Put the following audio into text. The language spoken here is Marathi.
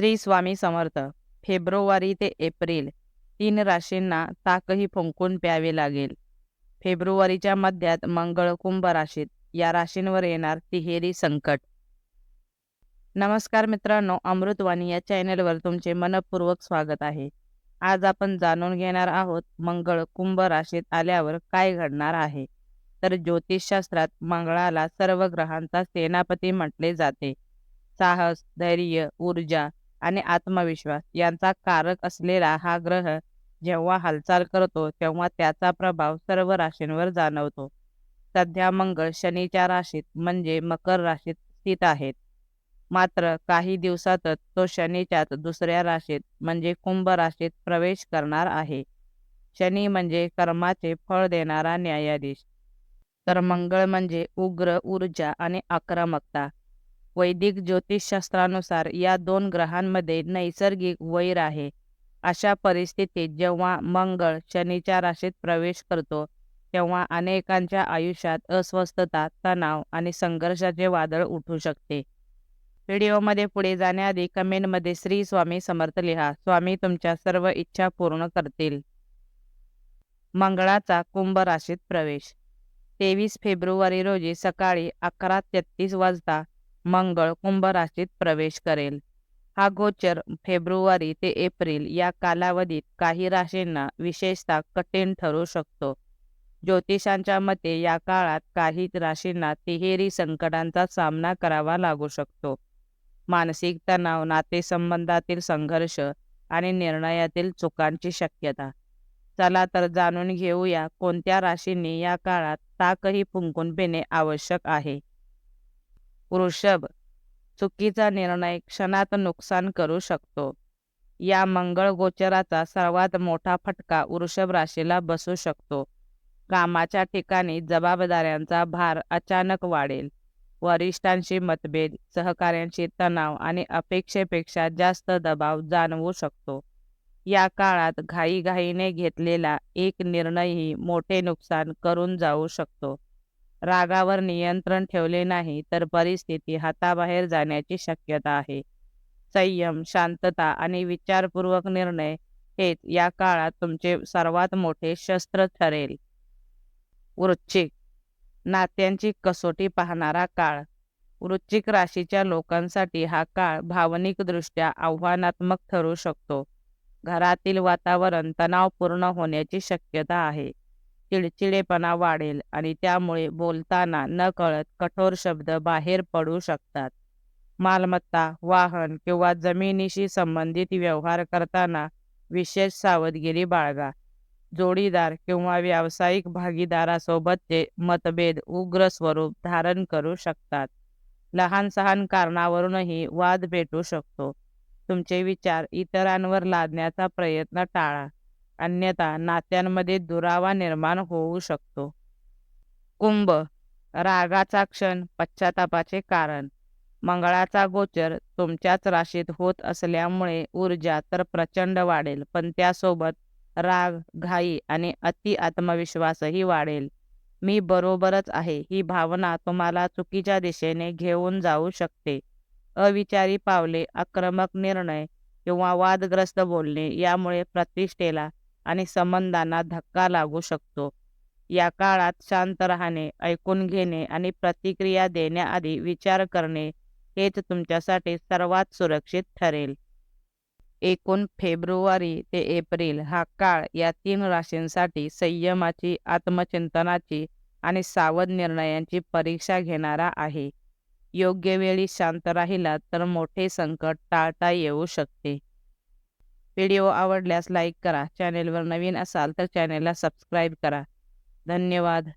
श्री स्वामी समर्थ फेब्रुवारी ते एप्रिल तीन राशींना ताकही फुंकून प्यावे लागेल. फेब्रुवारीच्या मध्यात मंगळ कुंभ राशीत या राशींवर येणार तिहेरी संकट. नमस्कार मित्रांनो अमृतवाणी या चॅनेलवर तुमचे मनपूर्वक स्वागत आहे. आज आपण जाणून घेणार आहोत मंगळ कुंभ राशीत आल्यावर काय घडणार आहे. तर ज्योतिषशास्त्रात मंगळाला सर्व ग्रहांचा सेनापती म्हटले जाते. साहस धैर्य ऊर्जा आणि आत्मविश्वास यांचा कारक असलेला हा ग्रह जेव्हा हालचाल करतो तेव्हा त्याचा प्रभाव सर्व राशींवर जाणवतो. सध्या मंगळ शनीच्या राशीत म्हणजे मकर राशीत स्थित आहेत. मात्र काही दिवसातच तो शनीच्याच दुसऱ्या राशीत म्हणजे कुंभ राशीत प्रवेश करणार आहे. शनी म्हणजे कर्माचे फळ देणारा न्यायाधीश. तर मंगळ म्हणजे उग्र ऊर्जा आणि आक्रमकता. वैदिक ज्योतिषशास्त्रानुसार या दोन ग्रहांमध्ये नैसर्गिक वैर आहे. अशा परिस्थितीत जेव्हा मंगळ शनीच्या राशीत प्रवेश करतो तेव्हा अनेकांच्या आयुष्यात अस्वस्थता तणाव आणि संघर्षाचे वादळ उठू शकते. व्हिडिओमध्ये पुढे जाण्याआधी कमेंटमध्ये श्री स्वामी समर्थ लिहा. स्वामी तुमच्या सर्व इच्छा पूर्ण करतील. मंगळाचा कुंभ राशीत प्रवेश. तेवीस फेब्रुवारी रोजी सकाळी अकरा तेहतीस वाजता मंगळ कुंभ राशीत प्रवेश करेल. हा गोचर फेब्रुवारी ते एप्रिल या कालावधीत काही राशींना विशेषतः कठीण ठरू शकतो. ज्योतिषांच्या मते या काळात काही राशींना तिहेरी संकटांचा सामना करावा लागू शकतो. मानसिक तणाव नातेसंबंधातील संघर्ष आणि निर्णयातील चुकांची शक्यता. चला तर जाणून घेऊया कोणत्या राशींनी या काळात ताकही फुंकून पिणे आवश्यक आहे. वृषभ चुकीचा निर्णय क्षणात नुकसान करू शकतो. या मंगळ गोचराचा सर्वात मोठा फटका वृषभ राशीला बसू शकतो. कामाच्या ठिकाणी जबाबदाऱ्यांचा भार अचानक वाढेल. वरिष्ठांशी मतभेद सहकाऱ्यांशी तणाव आणि अपेक्षेपेक्षा जास्त दबाव जाणवू शकतो. या काळात घाईघाईने घेतलेला एक निर्णयही मोठे नुकसान करून जाऊ शकतो. रागावर नियंत्रण ठेवले नाही तर परिस्थिती हाताबाहेर जाण्याची शक्यता आहे. संयम शांतता आणि विचारपूर्वक निर्णय हेच या काळात तुमचे सर्वात मोठे शस्त्र ठरेल. वृश्चिक नात्यांची कसोटी पाहणारा काळ. वृश्चिक राशीच्या लोकांसाठी हा काळ भावनिकदृष्ट्या आव्हानात्मक ठरू शकतो. घरातील वातावरण तणावपूर्ण होण्याची शक्यता आहे. चिडचिडेपणा वाढेल आणि त्यामुळे बोलताना नकळत कठोर शब्द बाहेर पडू शकतात. मालमत्ता वाहन किंवा जमिनीशी संबंधित व्यवहार करताना विशेष सावधगिरी बाळगा. जोडीदार किंवा व्यावसायिक भागीदारासोबतचे मतभेद उग्र स्वरूप धारण करू शकतात. लहान सहान कारणावरूनही वाद भेटू शकतो. तुमचे विचार इतरांवर लादण्याचा प्रयत्न टाळा. अन्यथा नात्यांमध्ये दुरावा निर्माण होऊ शकतो. कुंभ रागाचा क्षण पश्चातापाचे कारण. मंगळाचा गोचर तुमच्याच राशीत होत असल्यामुळे ऊर्जा तर प्रचंड वाढेल पण त्यासोबत राग घाई आणि अति आत्मविश्वासही वाढेल. मी बरोबरच आहे ही भावना तुम्हाला चुकीच्या दिशेने घेऊन जाऊ शकते. अविचारी पावले आक्रमक निर्णय किंवा वादग्रस्त बोलणे यामुळे प्रतिष्ठेला आणि संबंधांना धक्का लागू शकतो. या काळात शांत राहणे ऐकून घेणे आणि प्रतिक्रिया देण्याआधी विचार करणे हेच तुमच्यासाठी सर्वात सुरक्षित ठरेल. एकूण फेब्रुवारी ते एप्रिल हा काळ या तीन राशींसाठी संयमाची आत्मचिंतनाची आणि सावध निर्णयांची परीक्षा घेणारा आहे. योग्य वेळी शांत राहिला तर मोठे संकट टाळता येऊ शकते. व्हिडिओ आवडल्यास लाईक करा. चॅनेलवर नवीन असाल तर चॅनेलला सबस्क्राईब करा. धन्यवाद.